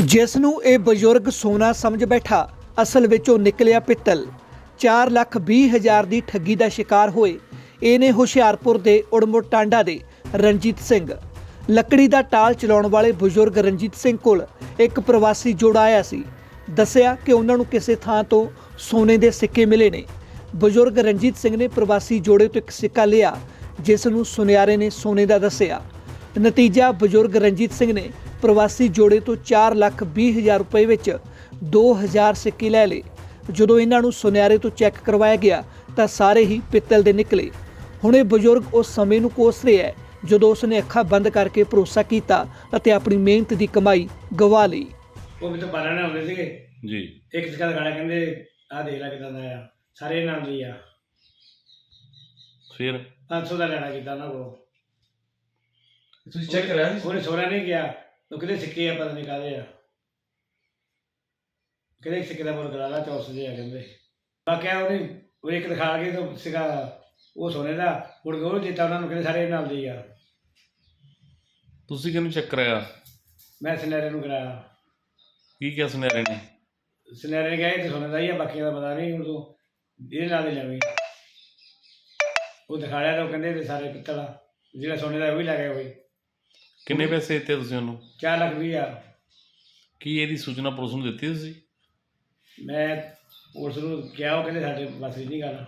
ਜਿਸ ਨੂੰ ਇਹ ਬਜ਼ੁਰਗ ਸੋਨਾ ਸਮਝ ਬੈਠਾ, ਅਸਲ ਵਿੱਚ ਉਹ ਨਿਕਲਿਆ ਪਿੱਤਲ। 4 ਲੱਖ 20 ਹਜ਼ਾਰ ਦੀ ਠੱਗੀ ਦਾ ਸ਼ਿਕਾਰ ਹੋਏ, ਇਹ ਨੇ ਹੁਸ਼ਿਆਰਪੁਰ ਦੇ ਉੜਮੁੜ ਟਾਂਡਾ ਦੇ ਰਣਜੀਤ ਸਿੰਘ। ਲੱਕੜੀ ਦਾ ਟਾਲ ਚਲਾਉਣ ਵਾਲੇ ਬਜ਼ੁਰਗ ਰਣਜੀਤ ਸਿੰਘ ਕੋਲ ਇੱਕ ਪ੍ਰਵਾਸੀ ਜੋੜਾ ਆਇਆ ਸੀ। ਦੱਸਿਆ ਕਿ ਉਹਨਾਂ ਨੂੰ ਕਿਸੇ ਥਾਂ ਤੋਂ ਸੋਨੇ ਦੇ ਸਿੱਕੇ ਮਿਲੇ ਨੇ। ਬਜ਼ੁਰਗ ਰਣਜੀਤ ਸਿੰਘ ਨੇ ਪ੍ਰਵਾਸੀ ਜੋੜੇ ਤੋਂ ਇੱਕ ਸਿੱਕਾ ਲਿਆ, ਜਿਸ ਨੂੰ ਸੁਨਿਆਰੇ ਨੇ ਸੋਨੇ ਦਾ ਦੱਸਿਆ। ਨਤੀਜਾ ਬਜ਼ੁਰਗ ਰਣਜੀਤ ਸਿੰਘ ਨੇ ਪ੍ਰਵਾਸੀ ਜੋੜੇ ਤੋਂ 4 ਲੱਖ 20 ਹਜ਼ਾਰ ਰੁਪਏ ਵਿੱਚ 2000 ਸਿੱਕੇ ਲੈ ਲਏ। ਜਦੋਂ ਇਹਨਾਂ ਨੂੰ ਸੁਨਿਆਰੇ ਤੋਂ ਚੈੱਕ ਕਰਵਾਇਆ ਗਿਆ ਤਾਂ ਸਾਰੇ ਹੀ ਪਿੱਤਲ ਦੇ ਨਿਕਲੇ। ਹੁਣ ਇਹ ਬਜ਼ੁਰਗ ਉਸ ਸਮੇਂ ਨੂੰ ਕੋਸ ਰਿਹਾ ਹੈ ਜਦੋਂ ਉਸਨੇ ਅੱਖਾਂ ਬੰਦ ਕਰਕੇ ਭਰੋਸਾ ਕੀਤਾ ਅਤੇ ਆਪਣੀ ਮਿਹਨਤ ਦੀ ਕਮਾਈ ਗਵਾ ਲਈ। ਉਹ ਵੀ ਤਾਂ ਬਾਰਾਂ ਆਉਂਦੇ ਸੀਗੇ? ਜੀ। ਇੱਕ ਸਿੱਕਾ ਦਿਖਾਇਆ ਕਹਿੰਦੇ ਆਹ ਦੇਖ ਲੈ ਕਿਦਾਂ ਦਾ ਆ। ਸਾਰੇ ਨਾਮ ਦੀ ਆ। ਫਿਰ? 500 ਦਾ ਲੈਣਾ ਕੀਤਾ ਉਹਨਾਂ ਕੋਲ। ਤੁਸੀਂ ਚੈੱਕ ਕਰਾਇਆ ਸੀ? ਉਹਨੇ ਸੋਨਾ ਨਹੀਂ ਗਿਆ ਉਹ ਕਿਹਦੇ ਸਿੱਕੇ ਆ ਪਤਾ ਨਹੀਂ ਕਾਹਦੇ ਆ। ਕਿਹਦੇ ਸਿੱਕੇ ਦਾ ਮੁੱਲ ਕਰਾ ਲਾ ਚੌਰਸ ਦੇ ਆ ਕਹਿੰਦੇ। ਬਾਕਿਆ ਉਹਨੇ ਉਹ ਇੱਕ ਦਿਖਾ ਕੇ ਤਾਂ ਸਿੱਕਾ ਉਹ ਸੋਨੇ ਦਾ ਮੁੜ ਕੇ ਉਹ ਦਿੱਤਾ ਉਹਨਾਂ ਨੂੰ ਕਹਿੰਦੇ ਸਾਰੇ ਨਾਲ ਦੀ ਆ। ਤੁਸੀਂ ਕਿਹਨੂੰ ਚੈੱਕ ਕਰਾਇਆ ਮੈਂ ਸੁਨਹਿਰੇ ਨੂੰ ਕਰਾਇਆ। ਕੀ ਕਿਹਾ ਸੁਨਿਆਰੇ ਨੇ? ਸੁਨਹਿਰੇ ਨੇ ਕਿਹਾ ਇਹ ਤਾਂ ਸੋਨੇ ਦਾ ਹੀ ਆ ਬਾਕੀਆਂ ਦਾ ਪਤਾ ਨਹੀਂ ਹੁਣ ਤੂੰ ਇਹਦੇ ਨਾਲ ਹੀ ਲੈਵੀਂ ਉਹ ਦਿਖਾਇਆ ਤਾਂ ਉਹ ਕਹਿੰਦੇ ਤੇ ਸਾਰੇ ਪਿੱਤਲ ਆ ਜਿਹੜਾ ਸੋਨੇ ਦਾ ਉਹ ਵੀ ਲੈ ਗਏ ਹੋਏ ਕਿੰਨੇ ਪੈਸੇ ਦਿੱਤੇ ਤੁਸੀਂ ਉਹਨੂੰ? 4 ਲੱਖ ਵੀਹ ਹਜ਼ਾਰ। ਕੀ ਇਹਦੀ ਸੂਚਨਾ ਪੁਲਿਸ ਨੂੰ ਦਿੱਤੀ ਤੁਸੀਂ? ਮੈਂ ਉਸ ਨੂੰ ਕਿਹਾ ਉਹ ਕਹਿੰਦੇ ਸਾਡੇ ਬਸ ਦੀ ਨਹੀਂ ਗੱਲ।